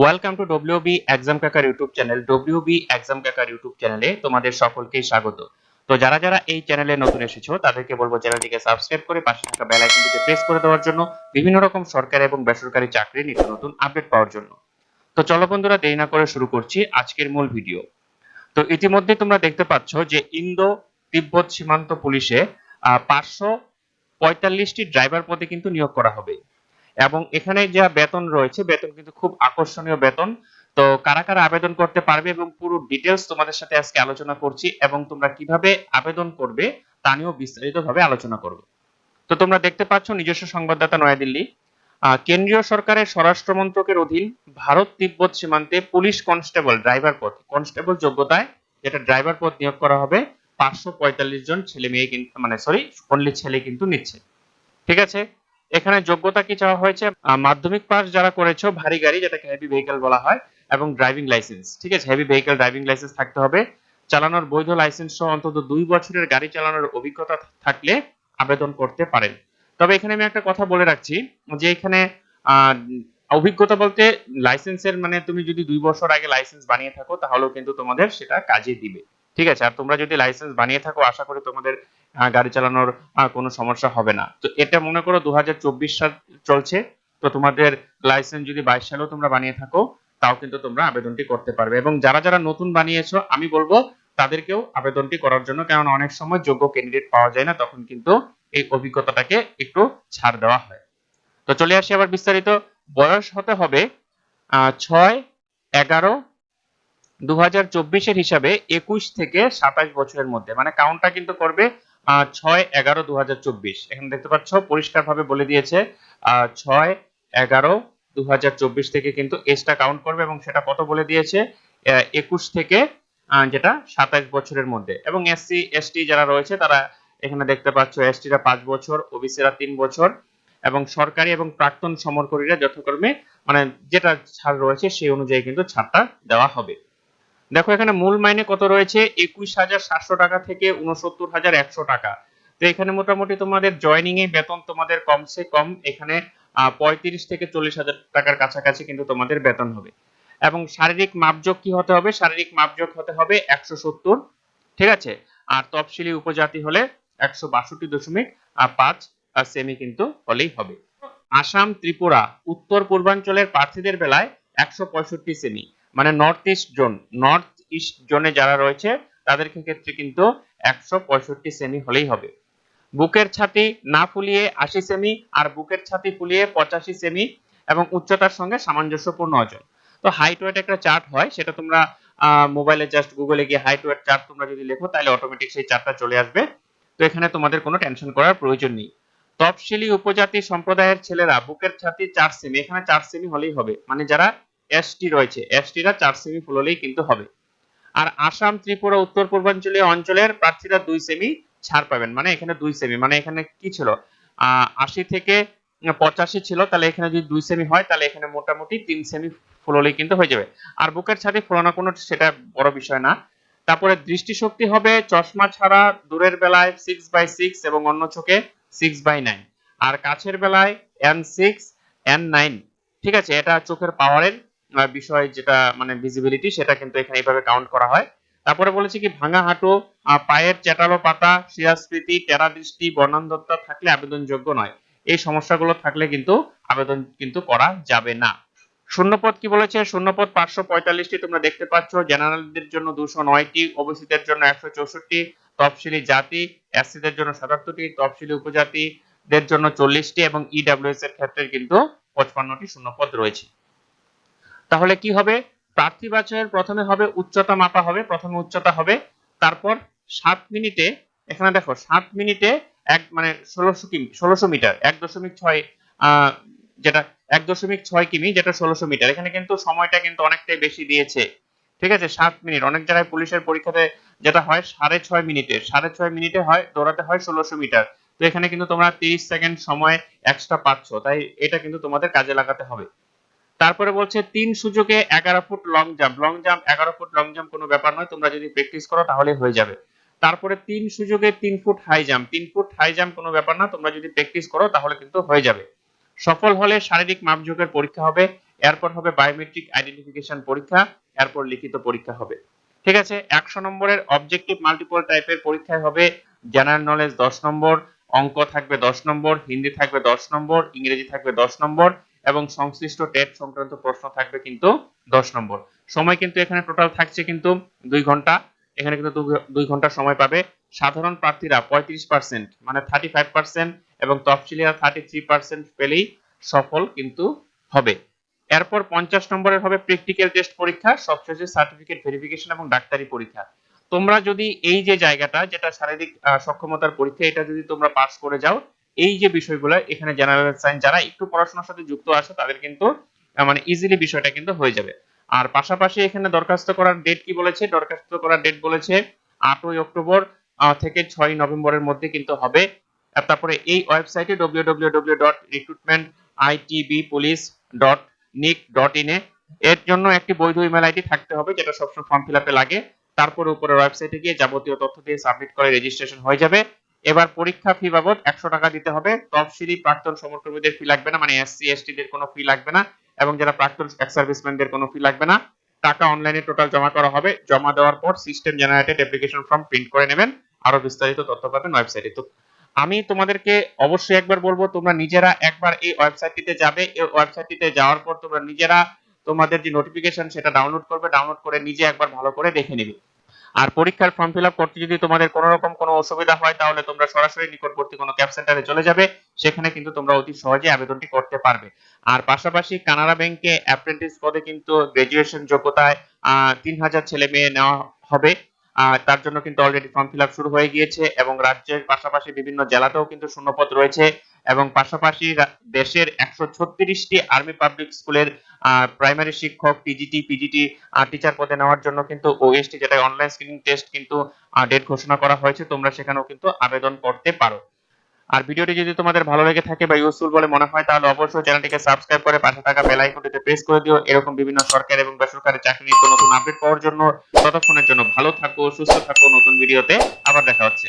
Welcome to WB exam কাকার YouTube channel WB exam কাকার YouTube চ্যানেলে তোমাদের সকলকেই স্বাগত। তো যারা যারা এই চ্যানেলে নতুন এসেছ, তাদেরকে বলব চ্যানেলটিকে সাবস্ক্রাইব করে পাশে থাকা বেল আইকনটিকে প্রেস করে দেওয়ার জন্য বিভিন্ন রকম সরকারি এবং বেসরকারি চাকরির নিত্য নতুন আপডেট পাওয়ার জন্য। তো চলো বন্ধুরা, দেরি না করে শুরু করছি আজকের মূল ভিডিও তো ইতিমধ্যে তোমরা দেখতে পাচ্ছ যে ইন্দো তিব্বত সীমান্ত পুলিশে পাঁচশো পঁয়তাল্লিশটি ড্রাইভার পদে কিন্তু নিয়োগ করা হবে। এবং এখানে যা বেতন রয়েছে, বেতন কিন্তু খুব আকর্ষণীয় বেতন। তো কারা কারা আবেদন করতে পারবে এবং পুরো ডিটেলস তোমাদের সাথে আজকে আলোচনা করছি এবং তোমরা কীভাবে আবেদন করবে তা নিয়েও বিস্তারিতভাবে আলোচনা করব। তো তোমরা দেখতে পাচ্ছ নিজস্ব সংবাদদাতা নয়াদিল্লি। কেন্দ্রীয় সরকারের স্বরাষ্ট্র মন্ত্রকের অধীন ভারত তিব্বত সীমান্তে পুলিশ কনস্টেবল ড্রাইভার পদ, কনস্টেবল যোগ্যতায় যেটা ড্রাইভার পদ নিয়োগ করা হবে, পাঁচশো পঁয়তাল্লিশ জন ছেলে মেয়ে কিন্তু মানে সরি অনলি ছেলে কিন্তু নিচ্ছে। ঠিক আছে? এখানে যোগ্যতা কি চাওয়া হয়েছে? মাধ্যমিক পাস যারা করেছ, ভারী গাড়ি, যেটাকে হেভি ভেহিকল বলা হয়, এবং ড্রাইভিং লাইসেন্স ঠিক আছে? হেভি ভেহিকল ড্রাইভিং লাইসেন্স থাকতে হবে। চালানোর বৈধ লাইসেন্স সহ অন্তত দুই বছরের গাড়ি চালানোর অভিজ্ঞতা থাকলে আবেদন করতে পারেন। তবে এখানে আমি একটা কথা বলে রাখছি, যে এখানে অভিজ্ঞতা বলতে লাইসেন্সের মানে তুমি যদি দুই বছর আগে লাইসেন্স বানিয়ে থাকো, তাহলেও কিন্তু তোমাদের সেটা কাজে দিবে। ঠিক আছে, আর তোমরা যদি লাইসেন্স বানিয়ে থাকো, আশা করি তোমাদের গাড়ি চালানোর কোনো সমস্যা হবে না। তো এটা মনে করো দু হাজার চব্বিশ সাল চলছে, তো তোমাদের লাইসেন্স যদি বাইশ সালেও তোমরা বানিয়ে থাকো, তাও কিন্তু তোমরা আবেদনটি করতে পারবে। এবং যারা যারা নতুন বানিয়েছো, আমি বলব তাদেরকেও আবেদনটি করার জন্য, কারণ অনেক সময় যোগ্য ক্যান্ডিডেট পাওয়া যায় না, তখন কিন্তু এই অভিজ্ঞতাটাকে একটু ছাড় দেওয়া হয়। তো চলে আসি আবার বিস্তারিত। বয়স হতে হবে ছয়, এগারো দু চব্বিশের হিসাবে একুশ থেকে সাতাশ বছরের মধ্যে মানে কাউন্টটা কিন্তু করবে ছয় এগারো দু এখানে দেখতে পাচ্ছ পরিষ্কার ভাবে বলে দিয়েছে ছয় এগারো দু থেকে কিন্তু এজটা কাউন্ট করবে এবং সেটা কত বলে দিয়েছে? একুশ থেকে যেটা সাতাশ বছরের মধ্যে। এবং এসসি এসটি যারা রয়েছে, তারা এখানে দেখতে পাচ্ছ এসটিরা পাঁচ বছর ওবিসিরা তিন বছর, এবং সরকারি এবং প্রাক্তন সমরকরীরা যথাক্রমে মানে যেটা ছাড় রয়েছে, সেই অনুযায়ী কিন্তু ছাড়টা দেওয়া হবে। দেখো, এখানে মূল মাইনে কত রয়েছে? একুশ হাজার সাতশো টাকা থেকে উনসত্তর হাজার একশো টাকা। তো এখানে মোটামুটি তোমাদের জয়নিং এ বেতন তোমাদের কমসে কম, এখানে পঁয়ত্রিশ থেকে চল্লিশ হাজার টাকার কাছাকাছি কিন্তু তোমাদের বেতন হবে। এবং শারীরিক মাপযোগ কি হতে হবে? শারীরিক মাপযোগ হতে হবে একশো সত্তর, ঠিক আছে? আর তফসিলি উপজাতি হলে একশো বাষট্টি দশমিক পাঁচ সেমি কিন্তু হলেই হবে। আসাম ত্রিপুরা, উত্তর পূর্বাঞ্চলের প্রার্থীদের বেলায় একশো পঁয়ষট্টি সেমি মানে north east zone north east জোনে যারা রয়েছে তাদের ক্ষেত্রে কিন্তু একশো পঁয়ষট্টি সেমি হলেই হবে। বুকের ছাতি না ফুলিয়ে আশি সেমি আর বুকের ছাতি ফুলিয়ে পঁচাশি সেমি এবং উচ্চতার সঙ্গে সামঞ্জস্যপূর্ণ ওজন। তো হাইট ওয়েট একটা চার্ট হয়, সেটা তোমরা মোবাইলে জাস্ট গুগলে গিয়ে হাইট ওয়েট চার্ট তোমরা যদি লেখো, তাহলে অটোমেটিক সেই চার্টটা চলে আসবে। তো এখানে তোমাদের কোনো টেনশন করার প্রয়োজন নেই। তফসিলি উপজাতি সম্প্রদায়ের ছেলেরা বুকের ছাতি চার সেমি এখানে চার সেমি হলেই হবে। মানে যারা এসটি রয়েছে। এসটিরা চার সেমি ফুল হলেই কিন্তু হবে। আর আসাম, ত্রিপুরা, উত্তর পূর্বাঞ্চলীয় অঞ্চলের প্রার্থীরা দুই সেমি ছাড় পাবেন। মানে এখানে দুই সেমি মানে এখানে কি ছিল? আশি থেকে পঁচাশি ছিল, তাহলে এখানে যদি দুই সেমি হয়, তাহলে এখানে মোটামুটি তিন সেমি ফুল হলেই কিন্তু হয়ে যাবে। আর বুকের ছাতি ফুলানো কোনো সেটা বড় বিষয় না। তারপরে দৃষ্টিশক্তি হবে, চশমা ছাড়া, দূরের বেলায় সিক্স বাই সিক্স এবং অন্য চোখে সিক্স বাই নাইন আর কাছের বেলায় এন সিক্স এন নাইন ঠিক আছে, এটা চোখের পাওয়ারের বিষয় যেটা মানে ভিজিবিলিটি সেটা কিন্তু এখানে এইভাবে কাউন্ট করা হয়। তারপরে বলেছে কি, ভাঙা হাঁটু পায়ের চেটালো পাতা শিরাস্মৃতি টেরা দৃষ্টি বর্ণান্ধতা থাকলে আবেদনযোগ্য নয়। এই সমস্যাগুলো থাকলে কিন্তু আবেদন কিন্তু করা যাবে না। শূন্যপদ কি বলেছে? শূন্যপদ পাঁচশো পঁয়তাল্লিশটি তোমরা দেখতে পাচ্ছ। জেনারেলদের জন্য দুশো নয়টি, ওবিসিদের জন্য একশো চৌষট্টি, তফসিলি জাতি, এসসিদের জন্য সাতাত্তরটি, তফসিলি উপজাতিদের জন্য চল্লিশটি এবং ইডাব্লিউএস এর ক্ষেত্রে কিন্তু পঁচপান্নটি শূন্যপদ রয়েছে। তাহলে কি হবে? প্রার্থী বাছাইয়ের প্রথমে হবে উচ্চতা মাপা হবে, প্রথমে উচ্চতা হবে, তারপর সাত মিনিটে, এখানে দেখো, সাত মিনিটে এক মানে ষোলোশো কিমি, ষোলোশো মিটার, এক দশমিক ছয় যেটা, এক দশমিক ছয় কিমি, যেটা ষোলোশো মিটার। এখানে কিন্তু সময়টা কিন্তু অনেকটাই বেশি দিয়েছে। ঠিক আছে? সাত মিনিট। অনেক জায়গায় পুলিশের পরীক্ষাতে যেটা হয়, সাড়ে ছয় মিনিটে, সাড়ে ছয় মিনিটে হয়, দৌড়াতে হয় ষোলোশো মিটার। তো এখানে কিন্তু তোমরা তিরিশ সেকেন্ড সময় এক্সট্রা পাচ্ছ। তাই এটা কিন্তু তোমাদের কাজে লাগাতে হবে। তারপরে বলছে তিন সুযোগে এগারো foot long jump long jump এগারো ফুট লং জাম্প কোনো ব্যাপার নয়, তোমরা যদি প্র্যাকটিস করো তাহলে হয়ে যাবে। তারপরে তিন সুযোগে তিন ফুট হাই জাম্প তিন ফুট হাই জাম্প কোনো ব্যাপার না, তোমরা যদি প্র্যাকটিস করো তাহলে কিন্তু হয়ে যাবে। সফল হলে শারীরিক মাপযোগের পরীক্ষা হবে, এরপর হবে বায়োমেট্রিক আইডেন্টিফিকেশন পরীক্ষা, এরপর লিখিত পরীক্ষা হবে। ঠিক আছে? একশো নম্বরের অবজেক্টিভ মাল্টিপল টাইপের পরীক্ষায় হবে। জেনারেল নলেজ দশ নম্বর, অঙ্ক থাকবে দশ নম্বর, হিন্দি থাকবে দশ নম্বর, ইংরেজি থাকবে দশ নম্বর এবং সংশ্লিষ্ট টেট সংক্রান্ত প্রশ্ন থাকবে কিন্তু দশ নম্বর। সময় কিন্তু এখানে টোটাল থাকছে কিন্তু দুই ঘণ্টা। এখানে কিন্তু দুই ঘণ্টা সময় পাবে। সাধারণ প্রার্থীরা পঁয়ত্রিশ পার্সেন্ট মানে থার্টি ফাইভ পার্সেন্ট এবং তফসিলিরা থার্টি থ্রি পার্সেন্ট পেলেই সফল কিন্তু হবে। এরপর পঞ্চাশ নম্বরের হবে প্র্যাকটিক্যাল টেস্ট পরীক্ষা, সবশেষে সার্টিফিকেট ভেরিফিকেশন এবং ডাক্তারি পরীক্ষা। তোমরা যদি এই যে জায়গাটা, যেটা শারীরিক সক্ষমতার পরীক্ষা, এটা যদি তোমরা পাস করে যাও এই যে বিষয়গুলো, এখানে জেনারেল সায়েন্স যারা একটু পড়াশোনার সাথে যুক্ত আছে, তাদের কিন্তু মানে ইজিলি বিষয়টা কিন্তু হয়ে যাবে। আর পাশাপাশি এখানে দরখাস্ত করার ডেট কি বলেছে? দরখাস্ত করার ডেট বলেছে আটই অক্টোবর থেকে ছয় নভেম্বরের মধ্যে কিন্তু হবে। তারপরে এই ওয়েবসাইটে www.recruitmentitbpolice.nic.in এ, এর জন্য একটি বৈধ ইমেল আইডি থাকতে হবে, যেটা সবসময় ফর্ম ফিল আপে লাগে। তারপর উপরের ওয়েবসাইটে গিয়ে যাবতীয় তথ্য দিয়ে সাবমিট করে রেজিস্ট্রেশন হয়ে যাবে। এবার পরীক্ষা ফি বাবদ একশো টাকা দিতে হবে। তফসিলি প্রাক্তন সমরকর্মীদের ফি লাগবে না মানে এসসি এসটি দের কোনো ফি লাগবে না এবং যারা প্রাক্তন এক্স সার্ভিসম্যানদের কোনো ফি লাগবে না। টাকা অনলাইনে টোটাল জমা করা হবে। জমা দেওয়ার পর system generated application form print করে নেবেন। আরও বিস্তারিত তথ্য পাবেন ওয়েবসাইটে তো আমি তোমাদেরকে অবশ্যই একবার বলব, তোমরা নিজেরা একবার এই ওয়েবসাইটটিতে যাবে। এই ওয়েবসাইটটিতে যাওয়ার পর তোমরা নিজেরা তোমাদের যে নোটিফিকেশন সেটা ডাউনলোড করবে। ডাউনলোড করে নিজে একবার ভালো করে দেখে নিবে। আর পরীক্ষার ফর্ম ফিল করতে যদি তোমাদের কোনো রকম কোনো অসুবিধা হয়, তাহলে তোমরা সরাসরি নিকটবর্তী কোনো ক্যাব সেন্টারে চলে যাবে। সেখানে কিন্তু তোমরা অতি সহজে আবেদনটি করতে পারবে। আর পাশাপাশি কানাড়া ব্যাংকে অ্যাপ্রেন্টিস পদে কিন্তু গ্রাজুয়েশন যোগ্যতায় তিন হাজার ছেলে মেয়ে নেওয়া হবে। তার জন্য কিন্তু অলরেডি ফর্ম ফিল শুরু হয়ে গিয়েছে এবং রাজ্যের পাশাপাশি বিভিন্ন জেলাতেও কিন্তু শূন্যপদ রয়েছে এবং পাশাপাশি দেশের একশো ছত্রিশটি আর্মি পাবলিক স্কুলের প্রাইমারি শিক্ষক পিজিটি পিজিটি টিচার পদে নেওয়ার জন্য কিন্তু ওএসটি যেটা অনলাইন স্ক্রিনিং টেস্ট কিন্তু ডেট ঘোষণা করা হয়েছে, তোমরা সেখানেও কিন্তু আবেদন করতে পারো। আর ভিডিওটি যদি তোমাদের ভালো লেগে থাকে বা ইউজফুল বলে মনে হয়, তাহলে অবশ্যই চ্যানেলটিকে সাবস্ক্রাইব করে পাশে থাকা বেল আইকনটিতে প্রেস করে দিও। এরকম বিভিন্ন সরকার এবং বেসরকারি চাকরি নতুন আপডেট পাওয়ার জন্য। ততক্ষণের জন্য ভালো থাকো, সুস্থ থাকো। নতুন ভিডিওতে আবার দেখা হচ্ছে।